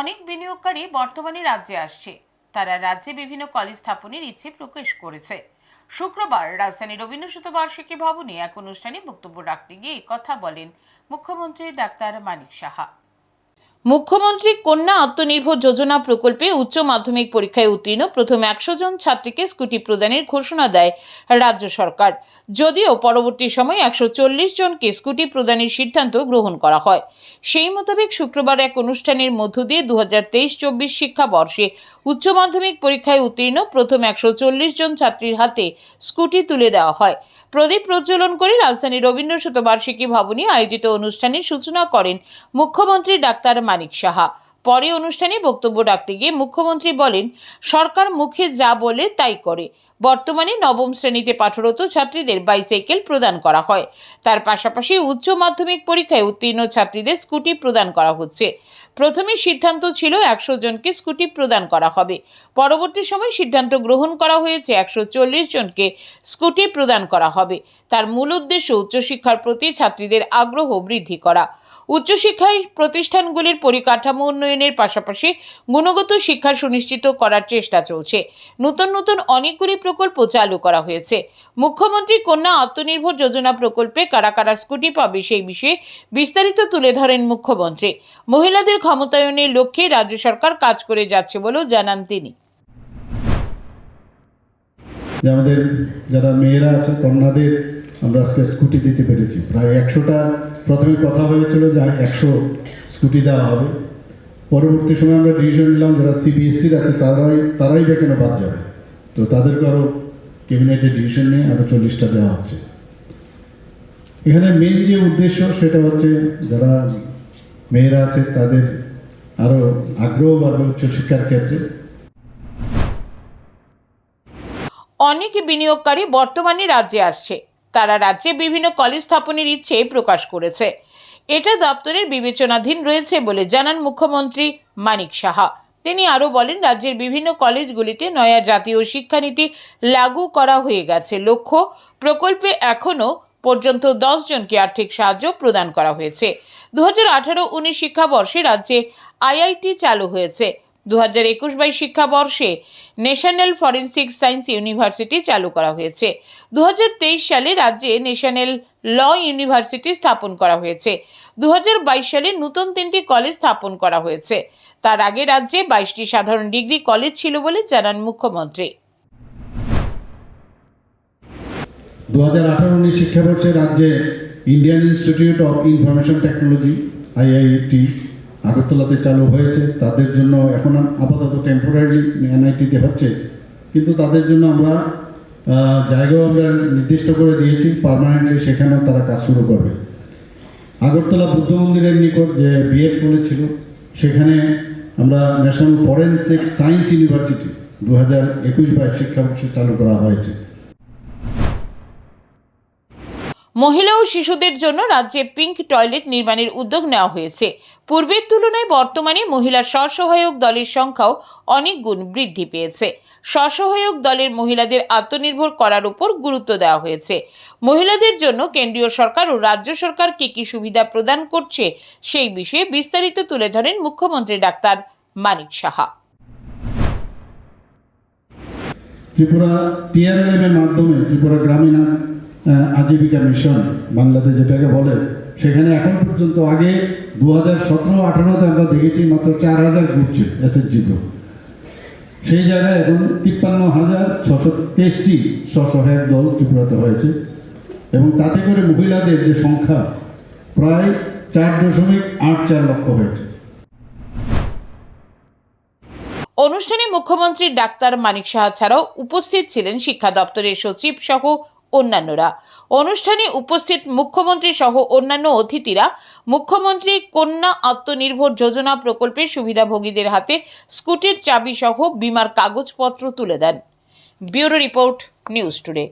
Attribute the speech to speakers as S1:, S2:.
S1: অনেক বিনিয়োগকারী বর্তমানে রাজ্যে আসছে। তারা রাজ্যে বিভিন্ন কলেজ স্থাপনের ইচ্ছে প্রকাশ করেছে। শুক্রবার রাজধানী রবীন্দ্র শতবার্ষিকী ভবনে এক অনুষ্ঠানে বক্তব্য রাখতে গিয়ে কথা বলেন মুখ্যমন্ত্রী ডাক্তার মানিক সাহা। মুখ্যমন্ত্রী কন্যা আত্মনির্ভর যোজনা প্রকল্পে উচ্চ মাধ্যমিক পরীক্ষায় উত্তীর্ণ প্রথম একশো জন ছাত্রীকে স্কুটি প্রদানের ঘোষণা দেয় রাজ্য সরকার। যদিও পরবর্তী সময়ে একশো চল্লিশ জনকে স্কুটি প্রদানের সিদ্ধান্ত গ্রহণ করা হয়। সেই মোতাবেক শুক্রবার এক অনুষ্ঠানের মধ্য দিয়ে দু হাজার তেইশ চব্বিশ শিক্ষাবর্ষে উচ্চ মাধ্যমিক পরীক্ষায় উত্তীর্ণ প্রথম একশো চল্লিশ জন ছাত্রীর হাতে স্কুটি তুলে দেওয়া হয়। প্রদীপ প্রজ্বলন করে রাজধানী রবীন্দ্র শতবার্ষিকী ভবনে আয়োজিত অনুষ্ঠানের সূচনা করেন মুখ্যমন্ত্রী ডাক্তার মানিক সাহা পরে অনুষ্ঠানে বক্তব্য রাখতে গিয়ে মুখ্যমন্ত্রী বলেন, সরকার মুখে যা বলে তাই করে। বর্তমানে নবম শ্রেণীতে পাঠরত ছাত্রীদের বাইসাইকেল প্রদান করা হয়। তার পাশাপাশি উচ্চ মাধ্যমিক পরীক্ষায় উত্তীর্ণ ছাত্রীদের স্কুটি প্রদান করা হচ্ছে। প্রথমে সিদ্ধান্ত ছিল একশো জনকে স্কুটি প্রদান করা হবে। পরবর্তী সময় সিদ্ধান্ত গ্রহণ করা হয়েছে একশো চল্লিশ জনকে স্কুটি প্রদান করা হবে। তার মূল উদ্দেশ্য উচ্চশিক্ষার প্রতি ছাত্রীদের আগ্রহ বৃদ্ধি করা। উচ্চশিক্ষায় প্রতিষ্ঠানগুলির পরিকাঠামো উন্নয়নের পাশাপাশি গুণগত শিক্ষা সুনিশ্চিত করার চেষ্টা চলছে। নতুন নতুন অনেকগুলি প্রকল্প চালু করা হয়েছে। মুখ্যমন্ত্রী কন্যা আত্মনির্ভর যোজনা প্রকল্পে কারা কারা স্কুটি পাবে সেই বিষয়ে বিস্তারিত তুলে ধরেন মুখ্যমন্ত্রী। মহিলাদের ক্ষমতায়নের লক্ষ্যে রাজ্য সরকার কাজ করে যাচ্ছে বলেও জানান তিনি।
S2: যে আমাদের যারা মেয়েরা আছে, কন্যাদের আমরা আজকে স্কুটি দিতে পেরেছি। প্রায় একশোটা, প্রথমে কথা হয়েছিল যে একশো স্কুটি দেওয়া হবে। পরবর্তী সময় আমরা ডিসিশন নিলাম, যারা সিবিএসসির আছে, তারাই তারাই বা কেন বাদ যাবে? তো তাদেরকে আরও ক্যাবিনেটে ডিসিশন নিয়ে আরও চল্লিশটা দেওয়া হচ্ছে। এখানে মেন যে উদ্দেশ্য, সেটা হচ্ছে যারা মেয়েরা আছে, তাদের আরও আগ্রহ বাড়বে উচ্চশিক্ষার ক্ষেত্রে।
S1: অনেক বিনিয়োগকারী বর্তমানে রাজ্যে আসছে। তারা রাজ্যে বিভিন্ন কলেজ স্থাপনের ইচ্ছে প্রকাশ করেছে। এটা দপ্তরের বিবেচনাধীন রয়েছে বলে জানান মুখ্যমন্ত্রী মানিক সাহা। তিনি আরও বলেন, রাজ্যের বিভিন্ন কলেজগুলিতে নয়া জাতীয় শিক্ষানীতি লাগু করা হয়ে গেছে। লক্ষ্য, প্রকল্পে এখনও পর্যন্ত দশ জনকে আর্থিক সাহায্য প্রদান করা হয়েছে। দু হাজার আঠারো উনিশ শিক্ষাবর্ষে রাজ্যে আইআইটি চালু হয়েছে। দু হাজার একুশ বাইশ শিক্ষাবর্ষে ন্যাশনাল ফরেন্সিক সায়েন্স ইউনিভার্সিটি চালু করা হয়েছে। দু হাজার তেইশ সালে রাজ্যে ন্যাশনাল ল ইউনিভার্সিটি স্থাপন করা হয়েছে। দু হাজার বাইশ সালে নতুন তিনটি কলেজ স্থাপন করা হয়েছে। তার আগে রাজ্যে বাইশটি সাধারণ ডিগ্রি কলেজ ছিল বলে জানান মুখ্যমন্ত্রী।
S2: দু হাজার আঠারো উনিশ শিক্ষাবর্ষে রাজ্যে Indian Institute of Information Technology IIT আগরতলাতে চালু হয়েছে, তাদের জন্য এখন আপাতত টেম্পোরারি এনআইটিতে হচ্ছে। কিন্তু তাদের জন্য আমরা জায়গাও আমরা নির্দিষ্ট করে দিয়েছি পার্মানেন্টলি সেখানেও তারা কাজ শুরু করবে। আগরতলা বুদ্ধ মন্দিরের নিকট যে বিএড কলেজ ছিল, সেখানে আমরা ন্যাশনাল ফরেন্সিক সায়েন্স ইউনিভার্সিটি দু হাজার একুশ বাইশ শিক্ষাবর্ষে চালু করা হয়েছে।
S1: মহিলা ও শিশুদের জন্য রাজ্যে পিঙ্ক টয়লেট নির্মাণের উদ্যোগ নেওয়া হয়েছে। পূর্বের তুলনায় বর্তমানে মহিলা স্বসহায়ক দলের সংখ্যাও অনেক গুণ বৃদ্ধি পেয়েছে। স্বসহায়ক দলের মহিলাদের আত্মনির্ভর করার উপর গুরুত্ব দেওয়া হয়েছে। মহিলাদের জন্য কেন্দ্রীয় সরকার ও রাজ্য সরকার কী কী সুবিধা প্রদান করছে সেই বিষয়ে বিস্তারিত তুলে ধরেন মুখ্যমন্ত্রী ডাক্তার মানিক সাহা।
S2: ত্রিপুরা টিআরএলএম এর মাধ্যমে, ত্রিপুরা গ্রামীণ আজীবিকা মিশন বাংলাতে যেটাকে বলে, সেখানে এখন পর্যন্ত আগে দু হাজার সতেরো, আঠারোতে আমরা দেখেছি মাত্র চার হাজার ঘুরছে এসএসজি গ্রুপ সেই জায়গায় এখন তিপ্পান্ন হাজার ছশো তেইশটি স্বসহায়ক দল ত্রিপুরাতে হয়েছে। এবং তাতে করে মহিলাদের যে সংখ্যা, প্রায় চার দশমিক আট চার লক্ষ হয়েছে।
S1: অনুষ্ঠানে মুখ্যমন্ত্রী ডাক্তার মানিক সাহা ছাড়াও উপস্থিত ছিলেন শিক্ষা দপ্তরের সচিব সহ অন্যান্যরা। অনুষ্ঠানে উপস্থিত মুখ্যমন্ত্রী সহ অন্যান্য অতিথিরা মুখ্যমন্ত্রী কন্যা আত্মনির্ভর যোজনা প্রকল্পের সুবিধাভোগীদের হাতে স্কুটির চাবি সহ বিমার কাগজপত্র তুলে দেন। Bureau report, news today.